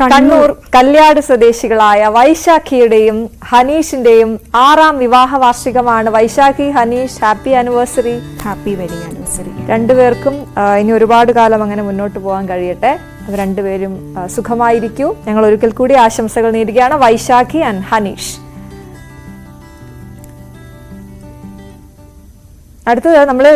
കണ്ണൂർ കല്യാട് സ്വദേശികളായ വൈശാഖിയുടെയും ഹനീഷിന്റെയും ആറാം വിവാഹ വാർഷികമാണ്. Vaishakhi Haneesh happy anniversary. Happy wedding anniversary. രണ്ടുപേർക്കും ഇനി ഒരുപാട് കാലം അങ്ങനെ മുന്നോട്ട് പോകാൻ കഴിയട്ടെ. രണ്ടുപേരും സുഖമായിരിക്കൂ. ഞങ്ങൾ ഒരിക്കൽ കൂടി ആശംസകൾ നേരുകയാണ് വൈശാഖി ആൻഡ് ഹനീഷ്. അടുത്തത് നമ്മൾ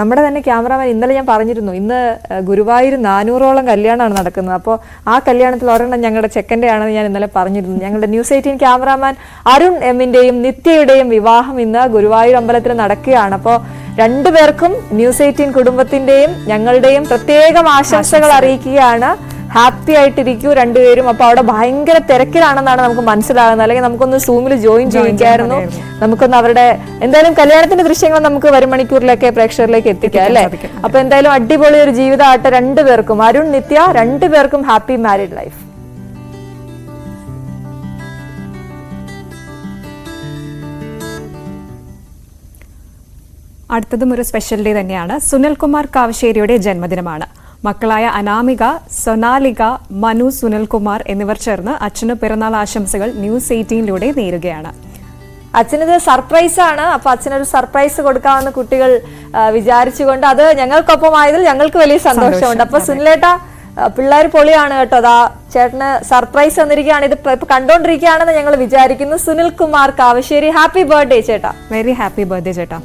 നമ്മുടെ തന്നെ ക്യാമറാമാൻ ഇന്നലെ ഞാൻ പറഞ്ഞിരുന്നു ഇന്ന് ഗുരുവായൂർ നാനൂറോളം കല്യാണമാണ് നടക്കുന്നത്. അപ്പോൾ ആ കല്യാണത്തിൽ ഒരെണ്ണം ഞങ്ങളുടെ ചെക്കന്റെ ആണെന്ന് ഞാൻ ഇന്നലെ പറഞ്ഞിരുന്നു. ഞങ്ങളുടെ ന്യൂസ് എയ്റ്റീൻ ക്യാമറാമാൻ അരുൺ എമ്മിന്റെയും നിത്യയുടെയും വിവാഹം ഇന്ന് ഗുരുവായൂർ അമ്പലത്തിൽ നടക്കുകയാണ്. അപ്പോൾ രണ്ടുപേർക്കും ന്യൂസ് എയ്റ്റീൻ കുടുംബത്തിന്റെയും ഞങ്ങളുടെയും പ്രത്യേകം ആശംസകൾ. അറിയിക്കുകയാണ്. ഹാപ്പി ആയിട്ടിരിക്കൂ രണ്ടുപേരും. അപ്പൊ അവിടെ ഭയങ്കര തിരക്കിലാണെന്നാണ് നമുക്ക് മനസ്സിലാകുന്നത്. അല്ലെങ്കിൽ നമുക്കൊന്ന് സൂമിൽ ജോയിൻ ചെയ്യിക്കായിരുന്നു. നമുക്കൊന്ന് അവരുടെ എന്തായാലും കല്യാണത്തിന്റെ ദൃശ്യങ്ങൾ നമുക്ക് വരുമണിക്കൂറിലൊക്കെ പ്രേക്ഷകരിലേക്ക് എത്തിക്കാം അല്ലെ? അപ്പൊ എന്തായാലും അടിപൊളി ഒരു ജീവിതമായിട്ട് രണ്ടുപേർക്കും. അരുൺ നിത്യ രണ്ടുപേർക്കും ഹാപ്പി മാരീഡ് ലൈഫ്. അടുത്തതും ഒരു സ്പെഷ്യൽ ഡേ തന്നെയാണ്. സുനിൽകുമാർ കാവശ്ശേരിയുടെ ജന്മദിനമാണ്. മക്കളായ അനാമിക സൊനാലിക മനു സുനിൽകുമാർ എന്നിവർ ചേർന്ന് അച്ഛന് പിറന്നാൾ ആശംസകൾ ന്യൂസ് എയ്റ്റീനിലൂടെ നേരുകയാണ്. അച്ഛനിത് സർപ്രൈസ് ആണ്. അപ്പൊ അച്ഛനൊരു സർപ്രൈസ് കൊടുക്കാമെന്ന് കുട്ടികൾ വിചാരിച്ചുകൊണ്ട് അത് ഞങ്ങൾക്കൊപ്പം ആയതിൽ ഞങ്ങൾക്ക് വലിയ സന്തോഷമുണ്ട്. അപ്പൊ സുനിലേട്ട പിള്ളേർ പൊളിയാണ് കേട്ടോ. അതാ ചേട്ടന് സർപ്രൈസ് തന്നിരിക്കുകയാണ് ഇത് ഇപ്പൊ കണ്ടോണ്ടിരിക്കുകയാണെന്ന് ഞങ്ങൾ വിചാരിക്കുന്നു. സുനിൽ കുമാർ കാവശ്ശേരി ഹാപ്പി ബർത്ത്ഡേ ചേട്ടാ. വെരി ഹാപ്പി ബർത്ത്ഡേ ചേട്ടാ.